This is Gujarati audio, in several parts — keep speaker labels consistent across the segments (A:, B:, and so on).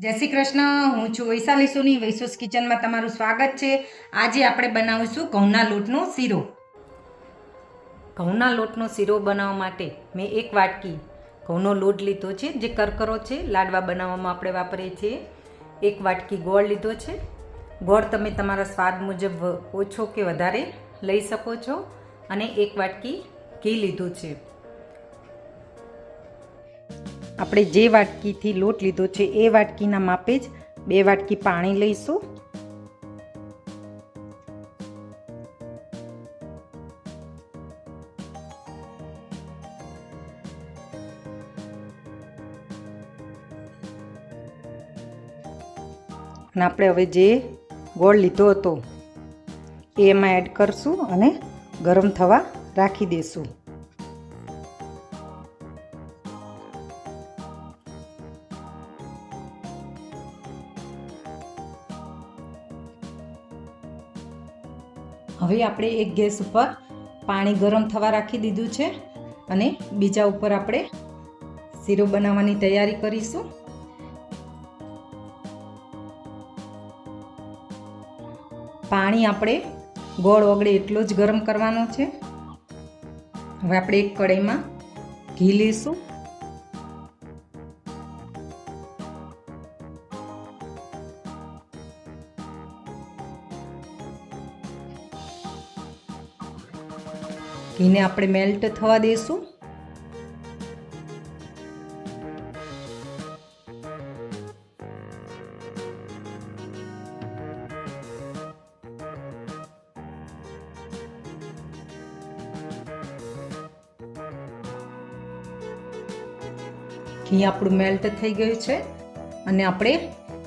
A: જય શ્રી કૃષ્ણ. હું છું વૈશાલી સોની. વૈસુસ કિચનમાં તમારું સ્વાગત છે. આજે આપણે બનાવીશું ઘઉંના લોટનો શીરો. ઘઉંના લોટનો શીરો બનાવવા માટે મેં એક વાટકી ઘઉંનો લોટ લીધો છે, જે કરકરો છે, લાડવા બનાવવામાં આપણે વાપરીએ છીએ. એક વાટકી ગોળ લીધો છે. ગોળ તમે તમારા સ્વાદ મુજબ ઓછો કે વધારે લઈ શકો છો. અને એક વાટકી ઘી લીધું છે. આપણે જે વાટકીથી લોટ લીધો છે એ વાટકીના માપે જ બે વાટકી પાણી લઈશું. અને આપણે હવે જે ગોળ લીધો હતો એ એમાં એડ કરશું અને ગરમ થવા રાખી દઈશું હવે આપણે એક ગેસ ઉપર પાણી ગરમ થવા રાખી દીધું છે અને બીજા ઉપર આપણે શીરો બનાવવાની તૈયારી કરીશું. પાણી આપણે ગોળ ઓગળે એટલો જ ગરમ કરવાનો છે. હવે આપણે એક કઢાઈમાં ઘી લઈશું. ઘીને આપણે મેલ્ટ થવા દઈશું ઘી આપણું મેલ્ટ થઈ ગયું છે અને આપણે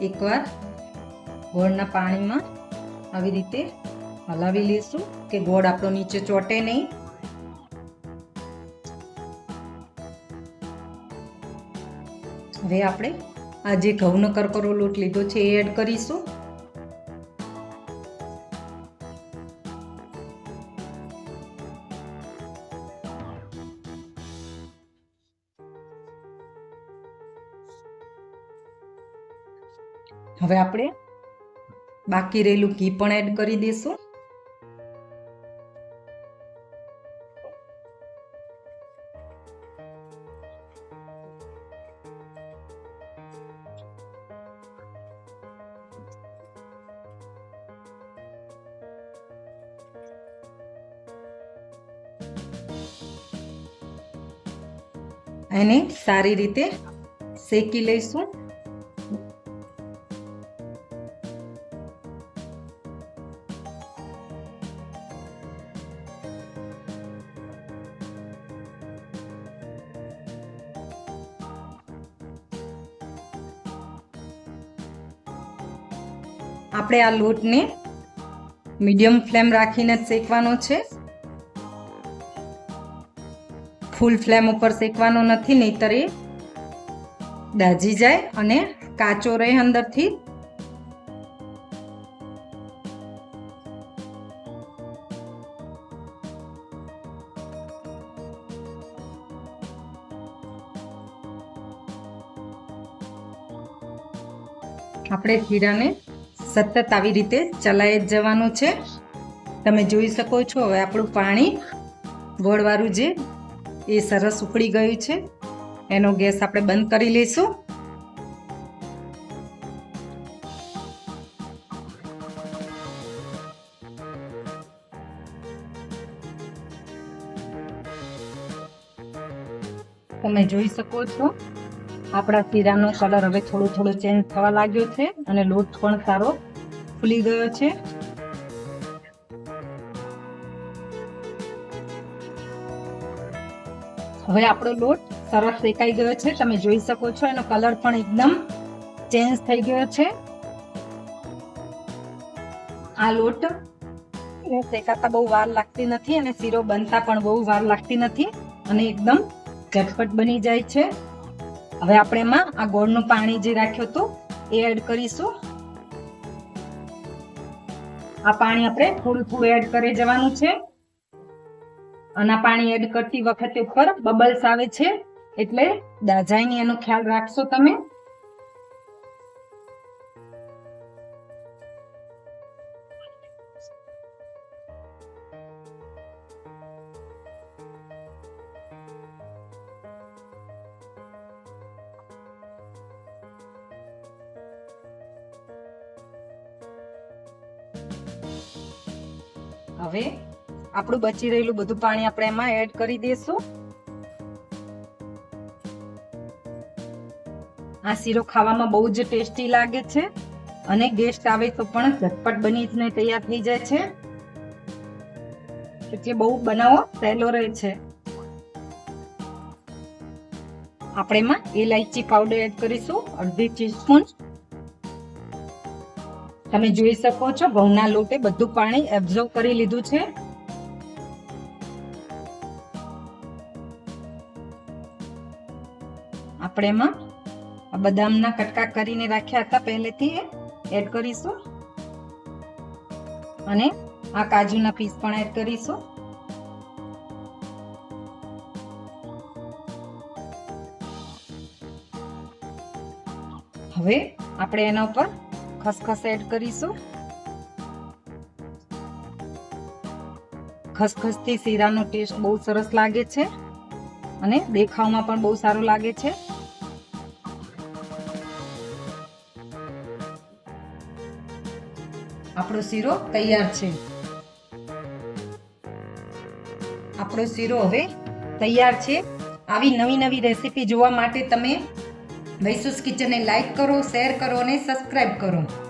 A: એકવાર ગોળના પાણીમાં આવી રીતે હલાવી લઈશું કે ગોળ આપણો નીચે ચોટે નહીં. હવે આપણે આ જે ઘઉંનો કરકરો લોટ લીધો છે એ એડ કરીશું. હવે આપણે બાકી રહેલું ઘી પણ એડ કરી દઈશું. એને સારી રીતે શેકી લઈશું. આપણે આ લોટને મીડિયમ ફ્લેમ રાખીને જ શેકવાનો છે. ફૂલ ફ્લેમ ઉપર શેકવાનો નથી, નહીતર એ દાજી જાય અને કાચો રહે અંદરથી. આપણે હીરાને સતત આવી રીતે ચલાવી જ જવાનું છે. તમે જોઈ શકો છો, હવે આપણું પાણી ગોળવાળું જે એ સરસ ઉકળી ગયું છે. એનો ગેસ આપણે બંધ કરી લઈશું. તમે જોઈ શકો છો, આપણા શીરાનો કલર હવે થોડો થોડો ચેન્જ થવા લાગ્યો છે અને લોટ પણ સારો ફૂલી ગયો છે. હવે આપણો લોટ સરસ શેકાઈ ગયો છે. તમે જોઈ શકો છો એનો કલર પણ એકદમ ચેન્જ થઈ ગયો છે. આ લોટ શેકાતા બહુ વાર લાગતી નથી અને શીરો બનતા પણ બહુ વાર લાગતી નથી અને એકદમ ઝટપટ બની જાય છે. હવે આપણે એમાં આ ગોળનું પાણી જે રાખ્યું હતું એ એડ કરીશું. આ પાણી આપણે થોડું થોડું એડ કરી જવાનું છે. અને પાણી એડ કરતી વખતે ઉપર બબલ્સ આવે છે. એટલે દાજાઈની એનો ખ્યાલ રાખશો તમે. હવે આપણું બચી રહેલું બધું પાણી આપણે એમાં એડ કરી દઈશું આ શીરો ખાવામાં બહુ જ ટેસ્ટી લાગે છે અને ગેસ્ટ આવે તો પણ ઝટપટ બનીને તૈયાર થઈ જાય છે. એટલે બહુ બનાવો સહેલો રહે છે. આપણે એમાં ઇલાયચી પાવડર એડ કરીશું, અડધી ટીસ્પૂન તમે જોઈ શકો છો, ઘઉંના લોટે બધું પાણી એબ્ઝોર્વ કરી લીધું છે. આપણે એમાં આ બદામના કટકા કરીને રાખ્યા હતા પહેલેથી એ. એડ કરીશું. અને આ કાજુના પીસ પણ એડ કરીશું. હવે આપણે એના ઉપર ખસખસ એડ કરીશું. ખસખસથી શીરાનો ટેસ્ટ બહુ સરસ લાગે છે. અને દેખાવમાં પણ બહુ સારું લાગે છે. આપણો શીરો તૈયાર છે. આપણો શીરો હવે તૈયાર છે. આવી નવી નવી રેસીપી જોવા માટે તમે વૈસુસ કિચનને લાઈક કરો, શેર કરો અને સબસ્ક્રાઈબ કરો.